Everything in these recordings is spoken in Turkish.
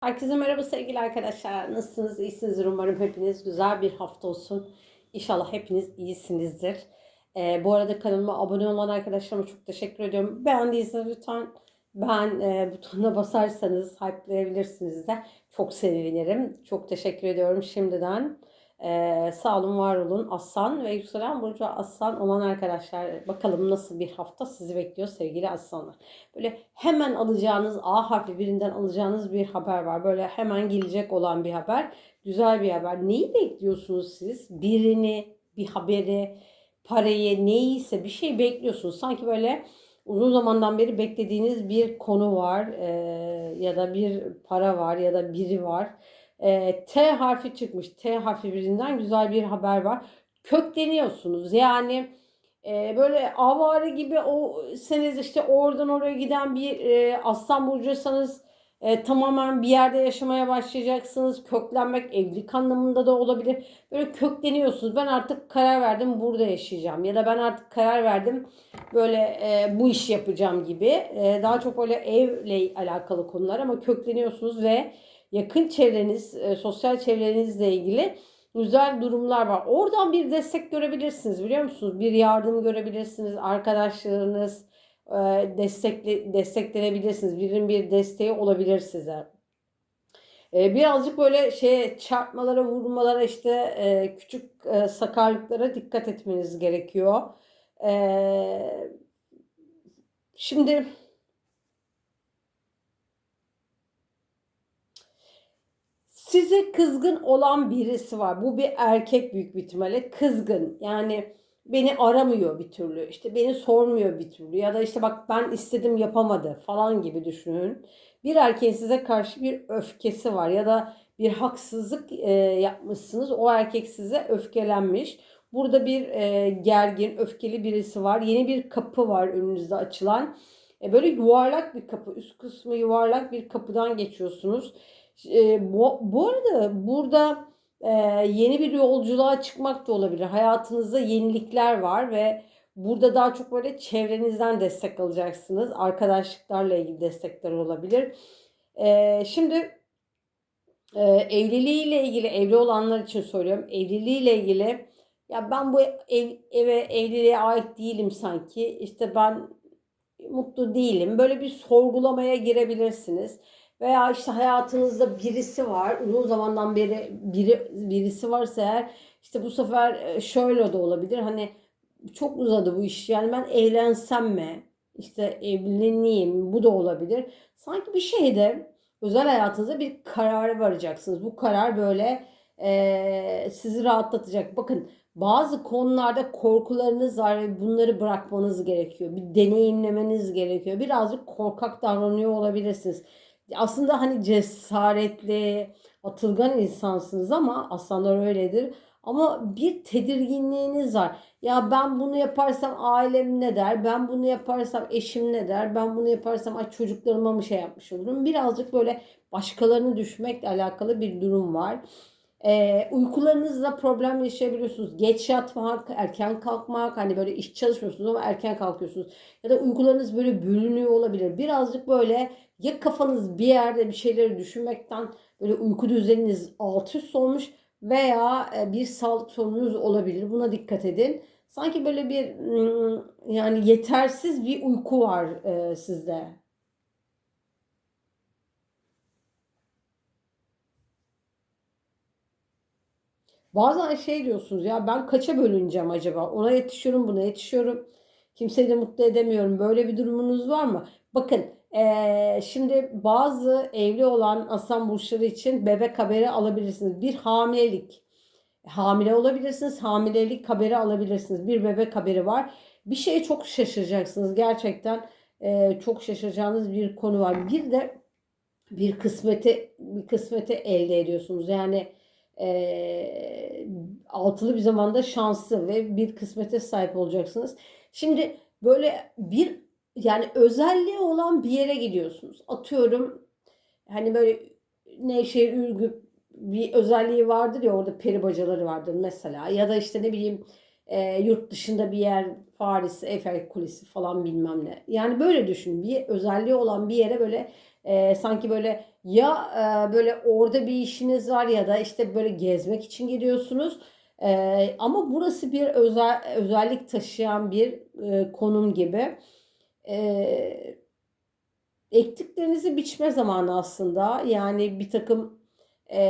Herkese merhaba sevgili arkadaşlar. Nasılsınız? İyisinizdir umarım hepiniz. Güzel bir hafta olsun. İnşallah hepiniz iyisinizdir. Ee, bu arada kanalıma abone olan arkadaşlarıma çok teşekkür ediyorum. Beğendiyseniz lütfen ben e, butonuna basarsanız hype'layabilirsiniz de çok sevinirim. Çok teşekkür ediyorum şimdiden. Ee, sağ olun, var olun. Aslan ve yükselen burcu Aslan olan arkadaşlar. Bakalım nasıl bir hafta sizi bekliyor sevgili Aslanlar. Böyle hemen alacağınız A harfi birinden alacağınız bir haber var. Böyle hemen gelecek olan bir haber. Güzel bir haber. Neyi bekliyorsunuz siz? Birini, bir haberi, parayı, neyse bir şey bekliyorsunuz. Sanki böyle uzun zamandan beri beklediğiniz bir konu var e, ya da bir para var ya da biri var. E, T harfi çıkmış. T harfi birinden güzel bir haber var. Kökleniyorsunuz. Yani e, böyle avare gibi o seniz işte oradan oraya giden bir e, aslan burcuysanız e, tamamen bir yerde yaşamaya başlayacaksınız. Köklenmek evlilik anlamında da olabilir. Böyle kökleniyorsunuz. Ben artık karar verdim burada yaşayacağım. Ya da ben artık karar verdim böyle e, bu işi yapacağım gibi. E, daha çok böyle evle alakalı konular ama kökleniyorsunuz ve yakın çevreniz, e, sosyal çevrenizle ilgili güzel durumlar var. Oradan bir destek görebilirsiniz biliyor musunuz? Bir yardım görebilirsiniz. Arkadaşlarınız e, destekle, desteklenebilirsiniz. Birinin bir desteği olabilir size. E, birazcık böyle şey çarpmalara, vurmalara işte e, küçük e, sakarlıklara dikkat etmeniz gerekiyor. E, şimdi size kızgın olan birisi var. Bu bir erkek büyük bir ihtimalle kızgın. Yani beni aramıyor bir türlü. İşte beni sormuyor bir türlü. Ya da işte bak ben istedim yapamadı falan gibi düşünün. Bir erkeğin size karşı bir öfkesi var ya da bir haksızlık e, yapmışsınız. O erkek size öfkelenmiş. Burada bir e, gergin, öfkeli birisi var. Yeni bir kapı var önünüzde açılan. E, böyle yuvarlak bir kapı. Üst kısmı yuvarlak bir kapıdan geçiyorsunuz. E, bu, bu arada burada e, yeni bir yolculuğa çıkmak da olabilir. Hayatınızda yenilikler var ve burada daha çok böyle çevrenizden destek alacaksınız. Arkadaşlıklarla ilgili destekler olabilir. E, şimdi e, evliliğiyle ilgili evli olanlar için söylüyorum. Evliliğiyle ilgili ya ben bu ev, eve evliliğe ait değilim sanki. İşte ben mutlu değilim. Böyle bir sorgulamaya girebilirsiniz. Veya işte hayatınızda birisi var. Uzun zamandan beri biri birisi varsa eğer işte bu sefer e, şöyle de olabilir. Hani çok uzadı bu iş. Yani ben eğlensem mi? İşte evleneyim. Bu da olabilir. Sanki bir şeyde özel hayatınızda bir karar varacaksınız. Bu karar böyle e, sizi rahatlatacak. Bakın bazı konularda korkularınız var ve bunları bırakmanız gerekiyor. Bir deneyimlemeniz gerekiyor. Birazcık korkak davranıyor olabilirsiniz aslında hani cesaretli, atılgan insansınız ama aslanlar öyledir. Ama bir tedirginliğiniz var. Ya ben bunu yaparsam ailem ne der? Ben bunu yaparsam eşim ne der? Ben bunu yaparsam ay çocuklarıma mı şey yapmış olurum? Birazcık böyle başkalarını düşmekle alakalı bir durum var. E, uykularınızla problem yaşayabiliyorsunuz. Geç yatmak, erken kalkmak, hani böyle iş çalışmıyorsunuz ama erken kalkıyorsunuz. Ya da uykularınız böyle bölünüyor olabilir. Birazcık böyle ya kafanız bir yerde bir şeyleri düşünmekten böyle uyku düzeniniz alt üst olmuş veya bir sağlık sorununuz olabilir. Buna dikkat edin. Sanki böyle bir yani yetersiz bir uyku var sizde. Bazen şey diyorsunuz ya ben kaça bölüneceğim acaba? Ona yetişiyorum, buna yetişiyorum. Kimseyi de mutlu edemiyorum. Böyle bir durumunuz var mı? Bakın ee, şimdi bazı evli olan aslan burçları için bebek haberi alabilirsiniz. Bir hamilelik. Hamile olabilirsiniz. Hamilelik haberi alabilirsiniz. Bir bebek haberi var. Bir şeye çok şaşıracaksınız. Gerçekten e, çok şaşıracağınız bir konu var. Bir de bir kısmeti bir kısmeti elde ediyorsunuz. Yani e, altılı bir zamanda şanslı ve bir kısmete sahip olacaksınız. Şimdi böyle bir yani özelliği olan bir yere gidiyorsunuz. Atıyorum hani böyle Nevşehir Ürgüp bir özelliği vardır ya orada peri bacaları vardır mesela ya da işte ne bileyim e, yurt dışında bir yer Paris, Eiffel Kulesi falan bilmem ne. Yani böyle düşün bir özelliği olan bir yere böyle e, sanki böyle Ya e, böyle orada bir işiniz var ya da işte böyle gezmek için gidiyorsunuz. E, ama burası bir özel özellik taşıyan bir e, konum gibi. E, ektiklerinizi biçme zamanı aslında. Yani bir takım e,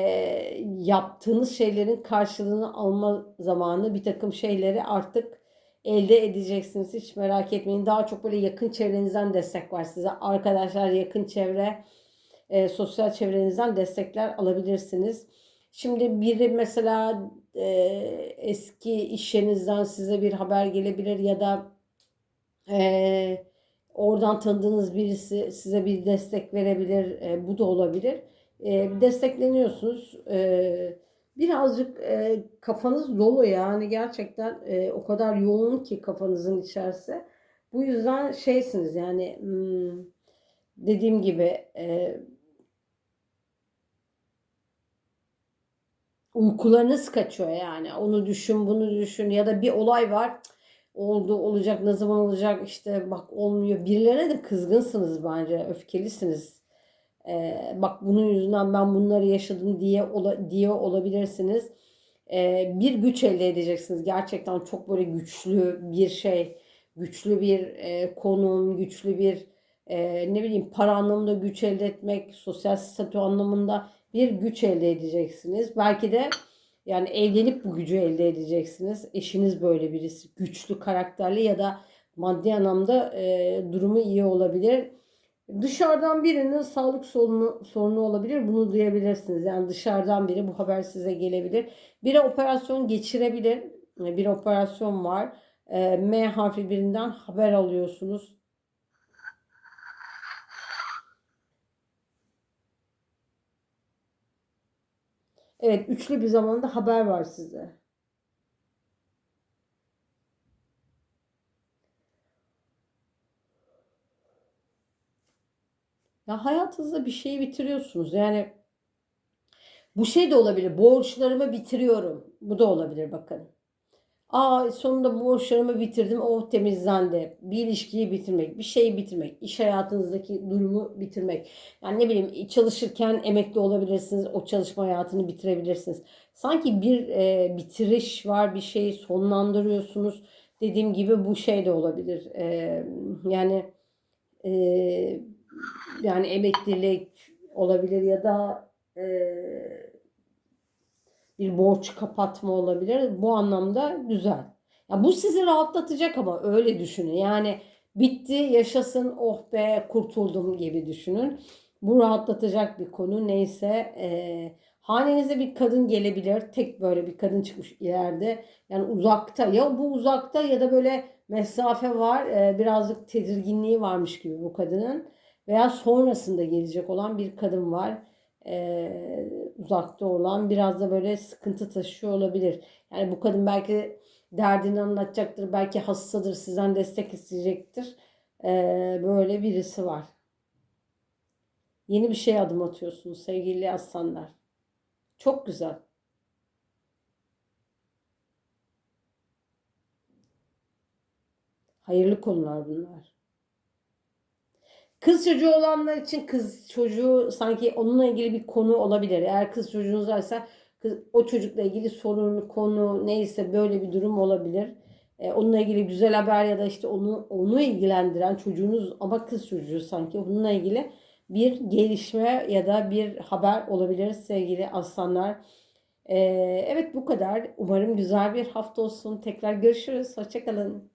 yaptığınız şeylerin karşılığını alma zamanı. Bir takım şeyleri artık elde edeceksiniz. Hiç merak etmeyin. Daha çok böyle yakın çevrenizden destek var size. Arkadaşlar, yakın çevre, e, sosyal çevrenizden destekler alabilirsiniz. Şimdi biri mesela e, eski iş size bir haber gelebilir ya da e, oradan tanıdığınız birisi size bir destek verebilir. E, bu da olabilir. E, destekleniyorsunuz. E, birazcık e, kafanız dolu yani gerçekten e, o kadar yoğun ki kafanızın içerisi. Bu yüzden şeysiniz yani hmm, dediğim gibi e, uykularınız kaçıyor yani. Onu düşün, bunu düşün ya da bir olay var. Oldu, olacak, ne zaman olacak işte bak olmuyor. Birilerine de kızgınsınız bence, öfkelisiniz. Ee, bak bunun yüzünden ben bunları yaşadım diye ola, diye olabilirsiniz. Ee, bir güç elde edeceksiniz. Gerçekten çok böyle güçlü bir şey, güçlü bir e, konum, güçlü bir e, ne bileyim para anlamında güç elde etmek, sosyal statü anlamında bir güç elde edeceksiniz. Belki de yani evlenip bu gücü elde edeceksiniz. Eşiniz böyle birisi güçlü karakterli ya da maddi anlamda e, durumu iyi olabilir. Dışarıdan birinin sağlık sorunu, sorunu olabilir. Bunu duyabilirsiniz. Yani dışarıdan biri bu haber size gelebilir. Biri operasyon geçirebilir. Bir operasyon var. E, M harfi birinden haber alıyorsunuz. Evet, üçlü bir zamanda haber var size. Ya hayatınızda bir şeyi bitiriyorsunuz. Yani bu şey de olabilir. Borçlarımı bitiriyorum. Bu da olabilir bakın. Aa sonunda borçlarımı bitirdim. Oh temizlendi. Bir ilişkiyi bitirmek, bir şeyi bitirmek, iş hayatınızdaki durumu bitirmek. Yani ne bileyim çalışırken emekli olabilirsiniz. O çalışma hayatını bitirebilirsiniz. Sanki bir e, bitiriş var, bir şeyi sonlandırıyorsunuz. Dediğim gibi bu şey de olabilir. E, yani e, yani emeklilik olabilir ya da e, bir borç kapatma olabilir. Bu anlamda güzel. Ya bu sizi rahatlatacak ama öyle düşünün. Yani bitti, yaşasın, oh be, kurtuldum gibi düşünün. Bu rahatlatacak bir konu. Neyse, e, hanenize bir kadın gelebilir. Tek böyle bir kadın çıkmış ileride. Yani uzakta. Ya bu uzakta ya da böyle mesafe var. E, birazcık tedirginliği varmış gibi bu kadının. Veya sonrasında gelecek olan bir kadın var e, uzakta olan biraz da böyle sıkıntı taşıyor olabilir. Yani bu kadın belki derdini anlatacaktır, belki hastadır, sizden destek isteyecektir. E, böyle birisi var. Yeni bir şey adım atıyorsunuz sevgili aslanlar. Çok güzel. Hayırlı konular bunlar. Kız çocuğu olanlar için kız çocuğu sanki onunla ilgili bir konu olabilir. Eğer kız çocuğunuz varsa kız, o çocukla ilgili sorun, konu neyse böyle bir durum olabilir. Ee, onunla ilgili güzel haber ya da işte onu onu ilgilendiren çocuğunuz ama kız çocuğu sanki onunla ilgili bir gelişme ya da bir haber olabilir sevgili aslanlar. Ee, evet bu kadar. Umarım güzel bir hafta olsun. Tekrar görüşürüz. Hoşçakalın.